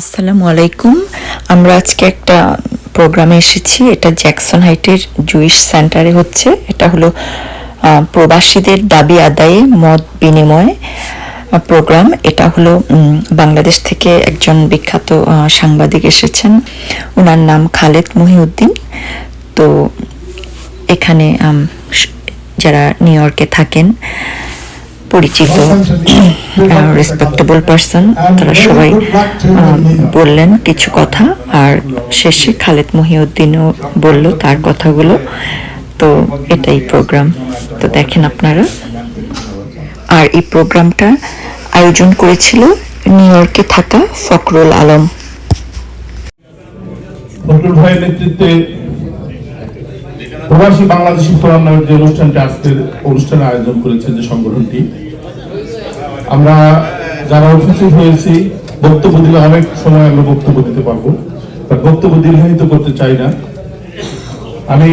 আসসালামু আলাইকুম। আমরা আজকে একটা প্রোগ্রামে এসেছি। এটা জ্যাকসন হাইটের জুইশ সেন্টারে হচ্ছে। এটা হলো প্রবাসীদের দাবি আদায়ে মত বিনিময় প্রোগ্রাম। এটা হলো বাংলাদেশ থেকে একজন বিখ্যাত সাংবাদিক এসেছেন। ওনার নাম খালেদ মহিউদ্দিন। তো এখানে যারা নিউ ইয়র্কে থাকেন পরিচিত রেসপেক্টেবল পারসন তারা সবাই বললেন কিছু কথা আর শেষে খালেদ মহিউদ্দিনও বলল তার কথাগুলো। তো এটাই প্রোগ্রাম তো দেখেন আপনারা, আর এই প্রোগ্রামটা আয়োজন করেছিল নিউ ইয়র্কে থাকা ফখরুল আলম। ভাইয়ের নেতৃত্বে প্রবাসী বাংলাদেশি ফোরাম নামের যে অনুষ্ঠানটি আজকের অনুষ্ঠানে আয়োজন করেছে যে সংগঠনটি, আমরা যারা উপস্থিত হয়েছি, বক্তব্য দিলে অনেক সময় আমরা বক্তব্য দিতে পারব বক্তব্য দীর্ঘায়িত করতে চাই না। আমি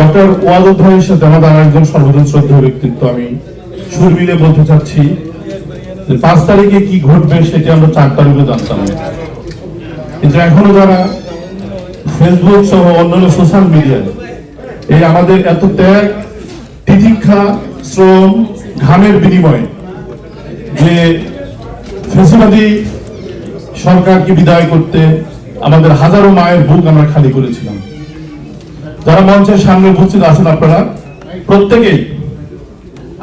ডক্টর ওয়াদুদ ভাইয়ের সাথে আমাদের একজন সর্বজন শ্রদ্ধেয় ব্যক্তিত্ব, আমি সুর মিলে বলতে চাচ্ছি পাঁচ তারিখে কি ঘটবে সেটি আমরা চার তারিখে জানতাম। কিন্তু এখনও যারা ফেসবুক সহ অন্যান্য সোশ্যাল মিডিয়ায় এই আমাদের এত ত্যাগ, তিতিক্ষা, শ্রম, ঘামের বিনিময়ে যে ফেসিবাদী সরকারকে বিদায় করতে আমাদের হাজারো মায়ের বুক আমরা খালি করেছিলাম। যারা মঞ্চের সামনে উপস্থিত আছেন আপনারা, প্রত্যেকেই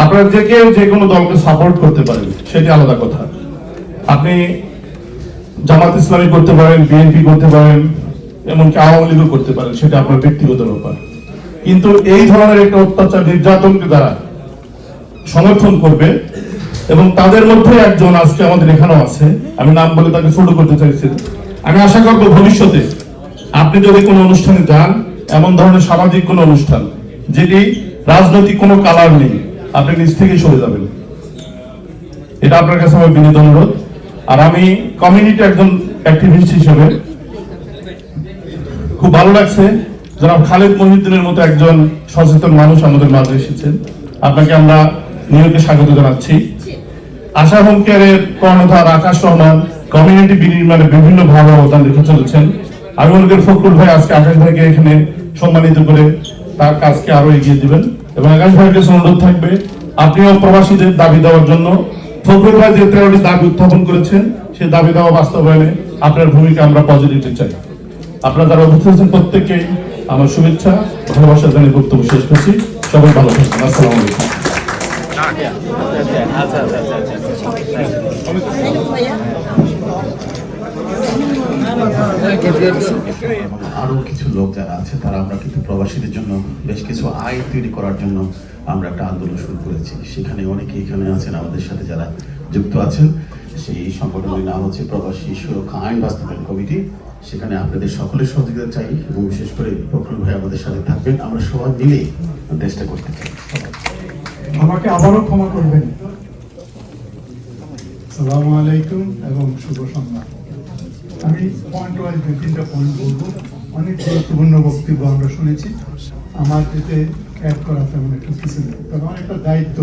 আপনারা যে কেউ যে কোনো দলকে সাপোর্ট করতে পারেন, সেটি আলাদা কথা। আপনি জামাত ইসলামী করতে পারেন, বিএনপি করতে পারেন এমনকি আওয়ামী লীগও করতে পারেন সেটা আপনার ব্যক্তিগত ব্যাপার। কিন্তু এই ধরনের একটা অত্যাচার নির্যাতনকে যারা সমর্থন করবে এবং তাদের মধ্যে একজন আজকে আমাদের এখানেও আছে, আমি নাম বলে তাকে ছোট করতে চাইছি। আমি আশা করব ভবিষ্যতে আপনি যদি কোনো অনুষ্ঠানে যান, এমন ধরনের সামাজিক কোনো অনুষ্ঠান, যেটি রাজনৈতিক কোনো কালার নেই, আপনি নিজ থেকেই সরে যাবেন। এটা আপনার কাছে আমার বিনীত অনুরোধ। আর আমি কমিউনিটি একজন অ্যাক্টিভিস্ট হিসেবে খুব ভালো লাগছে। জনাব খালেদ মহিউদ্দিনের মতো একজন সচেতন মানুষ আমাদের মাঝে এসেছেন। আপনাকে আমরা নিয়োগে স্বাগত জানাচ্ছি। আশা হোম কেয়ারের কর্ণধার আকাশ রহমান, কমিউনিটি বিনির্মাণে বিভিন্ন ভাবে অবদান রেখে চলেছেন। আমি করি ফখরুল ভাই আজকে আকাশ ভাইকে এখানে সম্মানিত করে তার কাজকে আরও এগিয়ে দিবেন। এবং আকাশ ভাইয়ের কাছে অনুরোধ থাকবে, আপনিও প্রবাসীদের দাবি দেওয়ার জন্য। ফখরুল ভাই যে তেরোটি দাবি উত্থাপন করেছেন সেই দাবি দেওয়া বাস্তবায়নে আপনার ভূমিকা আমরা পজিটিভলি চাই। আপনারা যারা উপস্থিত আছেন প্রত্যেককেই আমার শুভেচ্ছা ভালোবাসা জানিয়ে বক্তব্য শেষ করছি। সবাই ভালো থাকবেন। আসসালামু আলাইকুম। আরও কিছু লোক যারা আছে, তারা আমরা কিন্তু প্রবাসীদের জন্য বেশ কিছু আয় তৈরি করার জন্য আমরা একটা আন্দোলন শুরু করেছি। সেখানে অনেকে এখানে আছেন, আমাদের সাথে যারা যুক্ত আছেন। সেই সংগঠনের নাম হচ্ছে প্রবাসী সুরক্ষা আইন বাস্তবায়ন কমিটি। সেখানে আপনাদের সকলের সহযোগিতা চাই এবং বিশেষ করে প্রফুল ভাই আমাদের সাথে থাকবেন। আমরা সবাই মিলে দেশটা করতে চাই। আমাকে আবারও ক্ষমা করবেন। সালামু আলাইকুম এবং শুভ সন্ধ্যা। আমি পয়েন্ট ওয়াইজ দু তিনটা পয়েন্ট বলব। অনেক গুরুত্বপূর্ণ বক্তব্য আমরা শুনেছি। আমার এতে অ্যাড করা তেমন একটা কিছু নেই। তবে আমার একটা দায়িত্ব।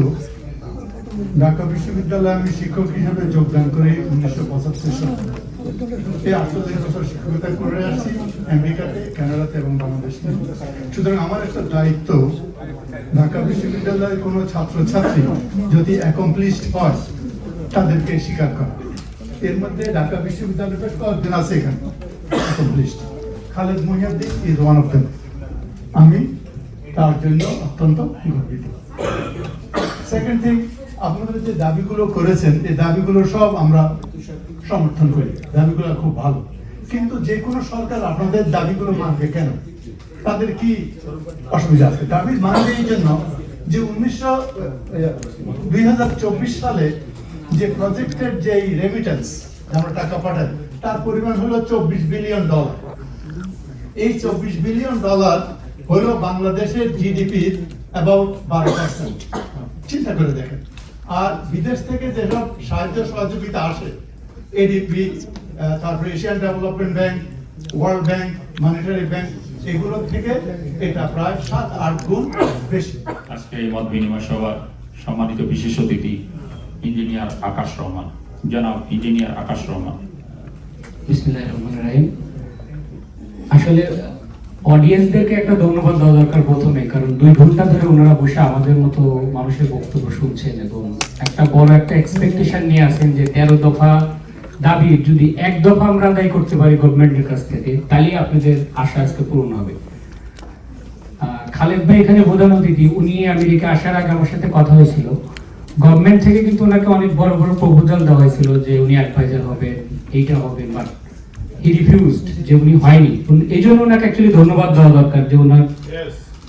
ঢাকা বিশ্ববিদ্যালয়ে আমি শিক্ষক হিসেবে যোগদান করি উনিশশো পঁচাত্তর সালে করে আমেরিকাতে কানাডাতে এবং বাংলাদেশে সুতরাং আমার একটা দায়িত্ব, ঢাকা বিশ্ববিদ্যালয়ের ছাত্রছাত্রী যদি অ্যাকমপ্লিশড হয়, তাদেরকে স্বীকার করা। এর মধ্যে ঢাকা বেশ আছে এখানে Khaled Mohiuddin is one of them আমি তার জন্য অত্যন্ত গর্বিত। সেকেন্ড থিং আপনারা যে দাবিগুলো করেছেন, এই দাবিগুলো সব আমরা সমর্থন করি। দাবিগুলো খুব ভালো। কিন্তু যে কোনো সরকার আপনাদের দাবিগুলো মানবে কেন? তাদের কি অসুবিধা আছে? দাবি মানবে এই জন্য যে উনিশশো দুই সালে যে প্রজেক্টের যে রেমিটেন্স আমরা টাকা পাঠাই, তার পরিমাণ হলো চব্বিশ বিলিয়ন ডলার। এই চব্বিশ বিলিয়ন ডলার হলো বাংলাদেশের জিডিপির অ্যাবাউট বারো পার্সেন্ট চিন্তা করে দেখেন। আর বিদেশ থেকে যেসব সাহায্য সহযোগিতা আসে এডিপি তারপরে Asian Development Bank World Bank monetary bank এগুলো থেকে এটা প্রায় সাত আট গুণ বেশি। আজকে এই মত বিনিময় সভার সম্মানিত বিশেষ অতিথি ইঞ্জিনিয়ার আকাশ রহমান। জনাব ইঞ্জিনিয়ার আকাশ রহমান। রহিম। আসলে অডিয়েন্সদেরকে একটা ধন্যবাদ দেওয়া দরকার প্রথমে কারণ দুই ঘণ্টা ধরে ওনারা বসে আমাদের মতো মানুষের বক্তব্য শুনছেন এবং একটা বড় একটা এক্সপেকটেশন নিয়ে আসেন যে তেরো দফা দাবি যদি এক দফা আমরা আদায় করতে পারি গভর্নমেন্টের কাছ থেকে তাহলেই আপনাদের আশা আজকে পূরণ হবে। খালেদ ভাই এখানে প্রধান অতিথি উনি আমেরিকা আসার আগে আমার সাথে কথা হয়েছিল। গভর্নমেন্ট থেকে কিন্তু ওনাকে অনেক বড় বড় প্রপোজাল দেওয়া হয়েছিল যে উনি অ্যাডভাইজার হবেন এইটা হবে বাট হি রিফিউজড যে উনি হয়নি। এই জন্য ওনাকে অ্যাকচুয়ালি ধন্যবাদ দেওয়া দরকার যে ওনার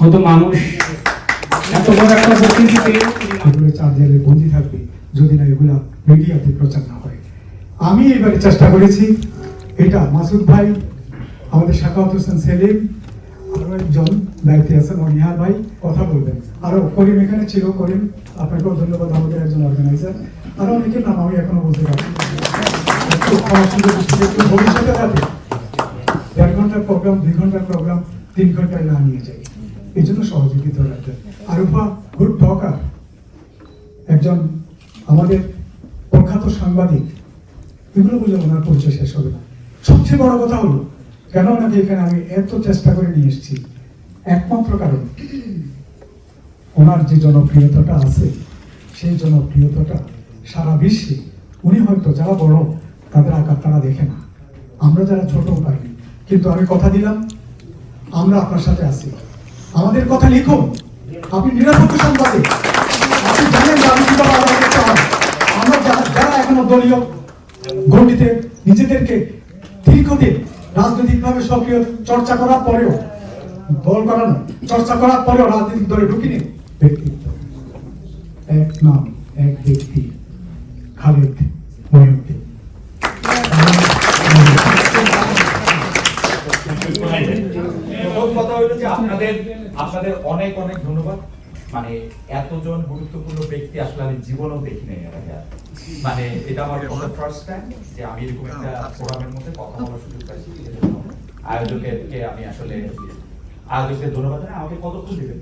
মতো মানুষ এত বড় একটা চার বন্দি থাকবে যদি না এগুলা মিডিয়াতে প্রচার না হয়। আমি এবারে চেষ্টা করেছি। এটা মাসুদ ভাই, আমাদের শাকাওয়াত হোসেন সেলিম আরও একজন দায়িত্বে আছেন অনিহার ভাই, কথা বলবেন। আরও করিম এখানে ছিল, করিম, আপনাকেও ধন্যবাদ, আমাদের একজন অর্গানাইজার আরও অনেকের নাম আমি এখনও বলতে পারছি ভবিষ্যতে যাতে দেড় ঘণ্টার প্রোগ্রাম দুই ঘণ্টার প্রোগ্রাম তিন ঘন্টায় না নিয়ে যাই এই জন্য সহযোগিতা রাখবেন আরুফা গুড টকার একজন আমাদের প্রখ্যাত সাংবাদিক এগুলো বলে ওনার পরিচয় শেষ হবে না। সবচেয়ে বড় কথা হলো, কেন ওনাকে এখানে আমি এত চেষ্টা করে নিয়ে এসেছি? একমাত্র কারণ, ওনার যে জনপ্রিয়তাটা আছে, সেই জনপ্রিয়তাটা সারা বিশ্বে, উনি হয়তো যারা বড়, তাদের আকার তারা দেখে না। আমরা যারা ছোট পারি। কিন্তু আমি কথা দিলাম, আমরা আপনার সাথে আছি। আমাদের কথা লিখুন। আপনি নিরাপত্তা সাংবাদিক আপনি জানেন আমরা যারা এখনও দলীয় গণ্ডিতে নিজেদেরকে দীর্ঘদিন রাজনৈতিকভাবে সক্রিয় চর্চা করার পরেও দল করানো চর্চা করার পরেও রাজনৈতিক দলে ঢুকিনি। ব্যক্তিত্ব। এক নাম, এক ব্যক্তি, খালেদ মহিউদ্দিন। আপনাদের আপনাদের অনেক অনেক ধন্যবাদ। মানে এতজন গুরুত্বপূর্ণ ব্যক্তি আসলে আমি জীবনেও দেখি নাই এর আগে। মানে এটা আমার ফার্স্ট টাইম যে আমি এরকম একটা ফোরামের মধ্যে কথা বলার সুযোগ পাইছি আয়োজকেরকে আমি আসলে আয়োজককে ধন্যবাদ জানাই আমাকে কতক্ষণ দিবেন?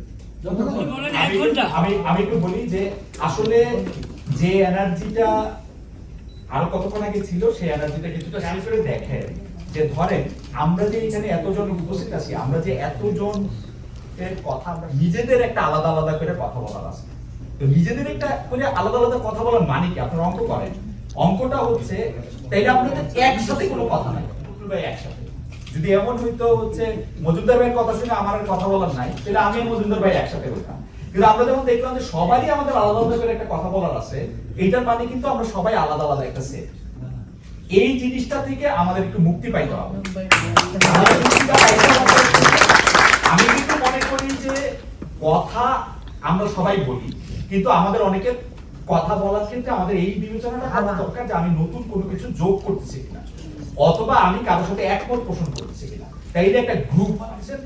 আমি আমি একটু বলি যে আসলে যে এনার্জিটা আরও কতক্ষণ আগে ছিল সেই এনার্জিটা কিছুটা শেষ করে দেখে যে ধরেন আমরা যে এখানে এতজন উপস্থিত আছি আমরা যে এতজন এর কথা আমরা নিজেদের একটা আলাদা আলাদা করে কথা বলার আছে। তো নিজেদের একটা করে আলাদা আলাদা কথা বলার মানে কি? আপনারা অঙ্ক করেন। অঙ্কটা হচ্ছে তাইলে আপনাদের একসাথে কোনো কথা নাই। ভাই একসাথে। যদি এমন হইতো হচ্ছে মজুমদার ভাইয়ের কথা শুনে আমার কথা বলার নাই তাহলে আমি মজুমদার ভাই একসাথে হইতাম। কিন্তু আমরা যখন দেখলাম যে সবারই আমাদের আলাদা আলাদা করে একটা কথা বলার আছে এইটার মানে কিন্তু আমরা সবাই আলাদা আলাদা একটা সেট এই জিনিসটা থেকে আমাদের একটু মুক্তি পাইতে হবে। আমি কিন্তু করি যে কথা আমরা সবাই বলি কিন্তু আমাদের অনেকের কথা বলার ক্ষেত্রে আমাদের এই বিবেচনাটা করা দরকার যে আমি নতুন কোনো কিছু যোগ করতেছি কিনা অথবা আমি কারোর সাথে একমত পোষণ করতেছি কিনা। তাই এটা একটা গ্রুপ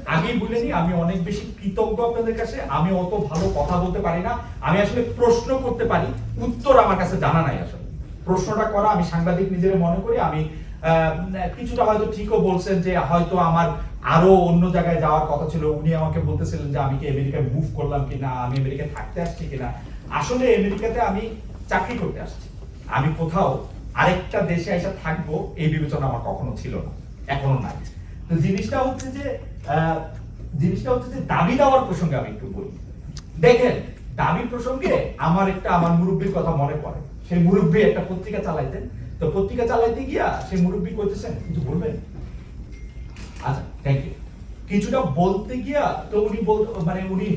আগেই বলে নি আমি অনেক বেশি কৃতজ্ঞ আপনাদের কাছে আমি অত ভালো কথা বলতে পারি না আমি আসলে প্রশ্ন করতে পারি উত্তর আমার কাছে জানা নাই আসলে। প্রশ্নটা করা আমি সাংবাদিক নিজের মনে করি আমি আহ, কিছুটা হয়তো ঠিকও বলছেন যে হয়তো আমার আরও অন্য জায়গায় যাওয়ার কথা ছিল। উনি আমাকে বলতেছিলেন যে, আমি কি আমেরিকায় মুভ করলাম কিনা? আমি আমেরিকায় থাকতে আসছি কিনা? আসলে আমেরিকাতে আমি চাকরি করতে আসছি। আমি কোথাও আরেকটা দেশে এসে থাকব এই বিবেচনা আমার কখনো ছিল না। এখনও নাই। তো জিনিসটা হচ্ছে যে জিনিসটা হচ্ছে যে দাবি দেওয়ার প্রসঙ্গে আমি একটু বলি। দেখেন, দাবি প্রসঙ্গে আমার একটা, আমার মুরব্বীর কথা মনে পড়ে। সেই মুরব্বী একটা পত্রিকা চালাইতেন। তো পত্রিকা চালাইতে গিয়া সেই মুরব্বী কইতেছেন, কিছু বলবেন? আচ্ছা থ্যাংক ইউ কিছুটা বলতে গিয়া তো উনি বল মানে উনি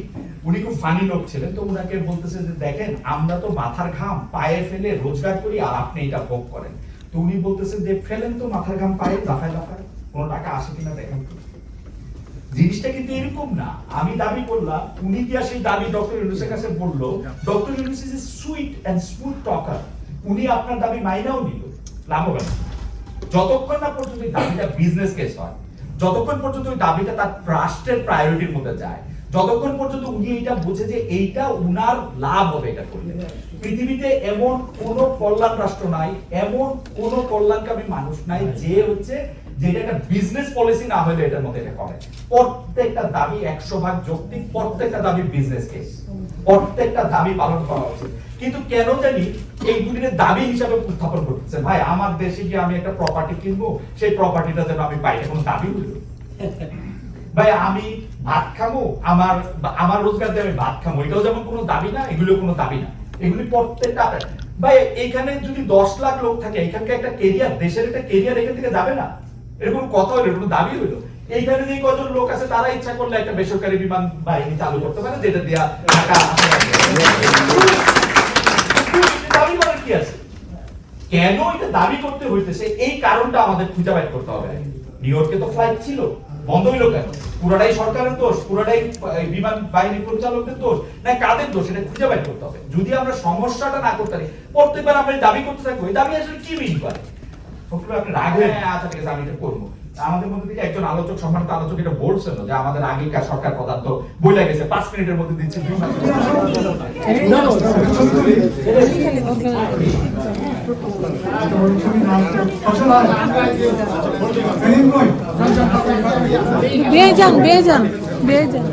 উনি খুব ফানি লোক ছিলেন, তো উনাকে বলতেছে যে, দেখেন, আমরা তো মাথার ঘাম পায়ে ফেলে রোজগার করি আর আপনি এটা ভোগ করেন। তো উনি বলতেছেন যে, ফেলেন তো মাথার ঘাম পায়ে, লাফায় লাফায়, কোনো টাকা আসে কিনা দেখেন জিনিসটা কিন্তু এরকম না। আমি দাবি করলাম, উনি গিয়া সেই দাবি ডক্টর ইউনুসের কাছে বলল, doctor Yunus is sweet and smooth talker. উনি আপনার দাবি মাইনাও নিল, লাভবান। যতক্ষণ না পর্যন্ত দাবিটা বিজনেস কেস হয় যতক্ষণ পর্যন্ত ওই দাবিটা তার রাষ্ট্রের প্রায়োরিটির মধ্যে যায়, যতক্ষণ পর্যন্ত উনি এইটা বুঝে যে এইটা উনার লাভ হবে এটা করলে। পৃথিবীতে এমন কোন কল্যাণ রাষ্ট্র নাই, এমন কোন কল্যাণকামী মানুষ নাই যে হচ্ছে যেটা একটা বিজনেস পলিসি না হলে এটার মধ্যে এটা করে। প্রত্যেকটা দাবি একশো ভাগ যৌক্তিক, প্রত্যেকটা দাবি বিজনেস কেস প্রত্যেকটা দাবি পালন করা উচিত। কিন্তু কেন জানি এইগুলির দাবি হিসাবে উত্থাপন করতেছে। ভাই, আমার দেশে গিয়ে আমি একটা প্রপার্টি কিনবো, সেই প্রপার্টিটা যেন আমি পাই এটা কোনো দাবি হইল ভাই, আমি ভাত খাব আমার আমার রোজগার দিয়ে আমি ভাত খাব এটাও যেমন কোনো দাবি না এগুলো কোনো দাবি না। এগুলি প্রত্যেকটা ভাই, এখানে যদি দশ লাখ লোক থাকে, এখানকার একটা কেরিয়ার দেশের একটা কেরিয়ার এখান থেকে যাবে না? এরকম কথা হইল কোনো দাবি হইল এইখানে যে কজন লোক আছে, তারা ইচ্ছা করলে একটা বেসরকারি বিমান বাহিনী চালু করতে পারে, যেটা করার কি আছে? কেন এটা দাবি করতে হইতেছে? এই কারণটা আমাদের খুঁজে বের করতে হবে। নিউ ইয়র্কে তো ফ্লাইট ছিল, বন্ধ হইল কেন? পুরোটাই সরকারের দোষ, পুরোটাই বিমান বাহিনী পরিচালকদের দোষ, না কাদের দোষ? এটা খুঁজে বের করতে হবে। যদি আমরা সমস্যাটা না করতে পারি, প্রত্যেকবার আমরা দাবি করতে থাকব। এই দাবি আসলে কি মিন করে? আপনি রাগ হ্যাঁ আচ্ছা ঠিক আছে, আমি এটা করব। আমাদের মধ্যে থেকে একজন আলোচক সম্মানিত আলোচক এটা বলছেন যে আমাদের আগেকার সরকার পদার্থ বইলা গেছে পাঁচ মিনিটের মধ্যে দিচ্ছে বেয়ে যান বেয়ে যান বেয়ে যান